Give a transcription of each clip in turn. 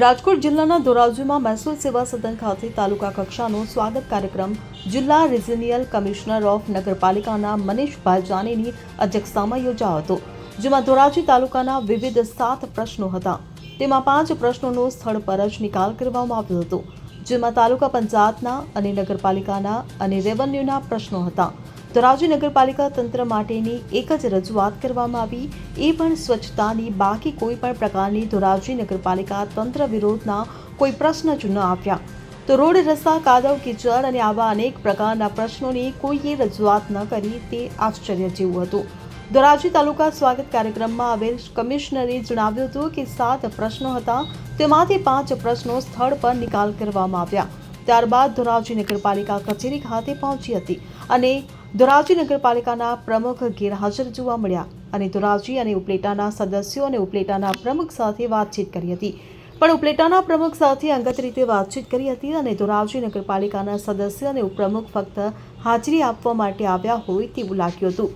રાજકોટ જિલ્લાના ધોરાજીમાં મહેસૂલ સેવા સદન ખાતે તાલુકા કક્ષાનો સ્વાગત કાર્યક્રમ જિલ્લા રિજનિયલ કમિશનર ઓફ નગરપાલિકાના મનીષ જાનીની અધ્યક્ષતામાં યોજાયો હતો, જેમાં ધોરાજી તાલુકાના વિવિધ સાત પ્રશ્નો હતા. તેમાં પાંચ પ્રશ્નોનો સ્થળ પર જ નિકાલ કરવામાં આવ્યો હતો, જેમાં તાલુકા પંચાયતના અને નગરપાલિકાના અને રેવન્યુના પ્રશ્નો હતા. ધોરાજી નગરપાલિકા તંત્ર માટેની એક જ રજૂઆત કરવામાં આવી. એ પણ સ્વચ્છતાની બાકી કોઈ પણ પ્રકારની ધોરાજી નગરપાલિકા તંત્ર વિરોધના કોઈ પ્રશ્ન જ ન આવ્યા તો રોડ, રસ્તા, કાદવ, કિચડ અને આવા અનેક પ્રકારના પ્રશ્નોની કોઈએ રજૂઆત ન કરી તે આશ્ચર્ય જેવું હતું. ધોરાજી તાલુકા સ્વાગત કાર્યક્રમમાં આવેલ કમિશનરે જણાવ્યું હતું કે સાત પ્રશ્નો હતા. તેમાંથી પાંચ પ્રશ્નો સ્થળ પર નિકાલ કરવામાં આવ્યા. ત્યારબાદ ધોરાજી નગરપાલિકા કચેરી ખાતે પહોંચી હતી અને ધોરાજી નગરપાલિકાના પ્રમુખ ગેરહાજર જોવા મળ્યા અને ધોરાજી અને ઉપલેટાના સદસ્યો અને ઉપલેટાના પ્રમુખ સાથે વાતચીત કરી હતી. પણ ઉપલેટાના પ્રમુખ સાથે અંગત રીતે વાતચીત કરી હતી અને ધોરાજી નગરપાલિકાના સદસ્ય અને ઉપપ્રમુખ ફક્ત હાજરી આપવા માટે આવ્યા હોય તેવું લાગ્યું હતું.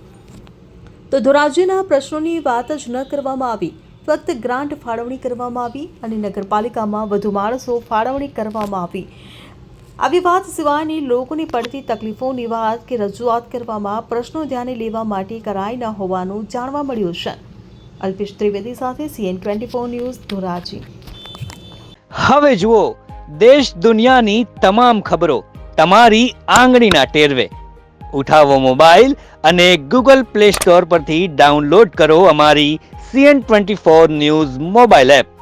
તો ધોરાજીના પ્રશ્નોની વાત જ ન કરવામાં આવી. ફક્ત ગ્રાન્ટ ફાળવણી કરવામાં આવી અને નગરપાલિકામાં વધુ માણસો ફાળવણી કરવામાં આવી. આવી વાત સિવાયની લોકોની પડતી તકલીફોની વાત કે રજૂઆત કરવામાં પ્રશ્નો ધ્યાને લેવા માટે કરાઈ ન હોવાનું જાણવા મળ્યું છે. અલ્પેશ ત્રિવેદી સાથે CN twenty four news Dhoraji. હવે જુઓ, દેશ દુનિયાની તમામ ખબરો તમારી આંગળીના ટેરવે. ઉઠાવો મોબાઈલ અને ગૂગલ પ્લે સ્ટોર પરથી ડાઉનલોડ કરો અમારી CN twenty four news mobile app.